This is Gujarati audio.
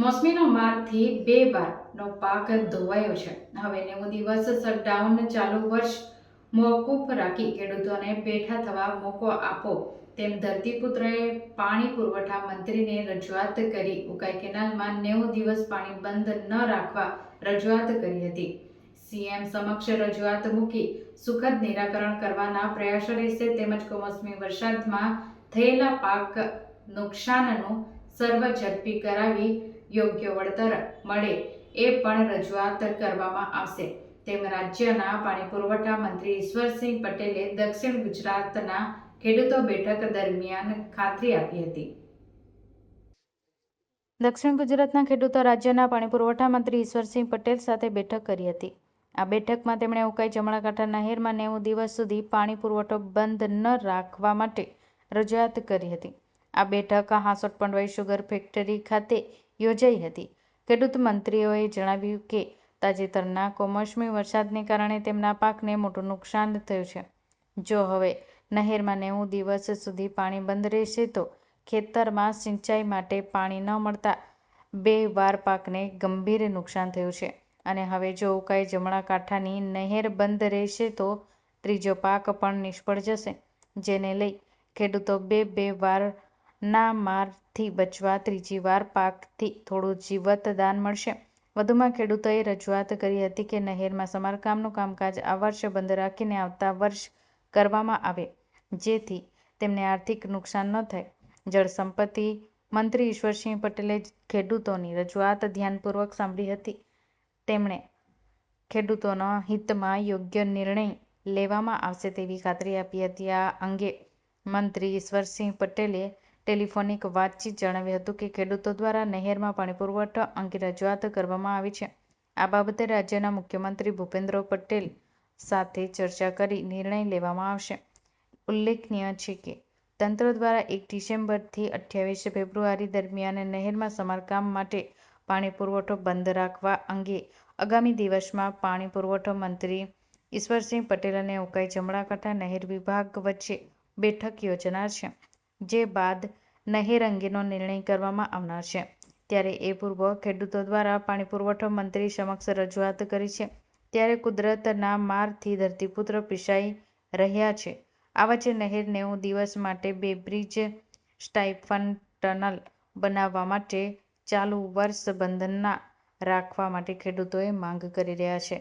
મોસમીનો મારથી બે વારનો પાક ધોવાયો છે. હવે નેવું દિવસ શટડાઉન ચાલુ વર્ષ મોકૂફ રાખી ખેડૂતોને બેઠા થવા મોકો આપો. તેમ ધરતીપુત્રએ પાણી પુરવઠા મંત્રીને રજૂઆત કરી. ઉકાઈ કેનાલમાં નેવું દિવસ પાણી બંધ ન રાખવા રજૂઆત કરી હતી. સીએમ સમક્ષ રજૂઆત મૂકી સુખદ નિરાકરણ કરવાના પ્રયાસો રહેશે. તેમજ કમોસમી વરસાદમાં થયેલા પાક નુકસાનનું સર્વ ઝડપી કરાવી યોગ્ય વળતર મળે એ પણ રજૂઆત કરવામાં આવશે. તેમ રાજ્યના પાણી પુરવઠા મંત્રી ઈશ્વરસિંહ પટેલે દક્ષિણ ગુજરાતના ખેડૂતો બેઠક દરમિયાન ખાતરી આપી હતી. દક્ષિણ ગુજરાતના ખેડૂતો રાજ્યના પાણી પુરવઠા મંત્રી ઈશ્વરસિંહ પટેલ સાથે બેઠક કરી હતી. આ બેઠકમાં તેમણે ઉકાઈ જમણાકાંઠા નહેરમાં નેવું દિવસ સુધી પાણી પુરવઠો બંધ ન રાખવા માટે રજૂઆત કરી હતી. આ બેઠક હાંસોટ પંડવાઈ શુગર ફેક્ટરી ખાતે યોજાઈ હતી. ખેડૂત મંત્રીઓએ જણાવ્યું કે, તાજેતરના કમોસમી વરસાદને કારણે તેમના પાકને મોટું નુકસાન થયું છે. જો હવે નહેરમાં નેવું દિવસ સુધી પાણી બંધ રહેશે તો ખેતરમાં સિંચાઈ માટે પાણી ન મળતા બે વાર પાકને ગંભીર નુકસાન થયું છે. અને હવે જો ઉકાઈ જમણા કાંઠાની નહેર બંધ રહેશે તો ત્રીજો પાક પણ નિષ્ફળ જશે, જેને લઈ ખેડૂતો બે બે વારના મારથી બચવા ત્રીજી વાર પાકથી થોડું જીવત દાન મળશે. વધુમાં ખેડૂતોએ રજૂઆત કરી હતી કે નહેરમાં સમારકામનું કામકાજ આ વર્ષે બંધ રાખીને આવતા વર્ષ કરવામાં આવે, જેથી તેમને આર્થિક નુકસાન ન થાય. જળ સંપત્તિ મંત્રી ઈશ્વરસિંહ પટેલે ખેડૂતોની રજૂઆત ધ્યાનપૂર્વક સાંભળી હતી. તેમણે ખેડૂતોના હિતમાં યોગ્ય નિર્ણય લેવામાં આવશે તેવી ખાતરી આપી હતી. આ અંગે મંત્રી ઈશ્વરસિંહ પટેલે ટેલિફોનિક વાતચીત જણાવ્યું હતું કે ખેડૂતો દ્વારા નહેરમાં પાણી પુરવઠો અંગે રજૂઆત કરવામાં આવી છે. આ બાબતે રાજ્યના મુખ્યમંત્રી ભૂપેન્દ્ર પટેલ સાથે ચર્ચા કરી નિર્ણય લેવામાં આવશે. ઉલ્લેખનીય છે કે તંત્ર દ્વારા એક ડિસેમ્બરથી અઠ્યાવીસ ફેબ્રુઆરી દરમિયાન નહેરમાં સમારકામ માટે પાણી પુરવઠો બંધ રાખવા અંગે આગામી દિવસમાં પાણી પુરવઠો મંત્રી ઈશ્વરસિંહ પટેલ અને ઉકાઈ જમણાકાંઠા નહેર વિભાગ વચ્ચે બેઠક યોજાનાર છે. જે બાદ નહેર અંગેનો નિર્ણય કરવામાં આવનાર છે. ત્યારે એ પૂર્વ ખેડૂતો દ્વારા પાણી પુરવઠો મંત્રી સમક્ષ રજૂઆત કરી છે. ત્યારે કુદરતના મારથી ધરતીપુત્ર પીસાઈ રહ્યા છે. આ વચ્ચે નહેર નેવું દિવસ માટે બે બ્રિજ સ્ટાઇફન ટનલ બનાવવા માટે ચાલુ વર્ષ બંધના રાખવા માટે ખેડૂતોએ માંગ કરી રહ્યા છે.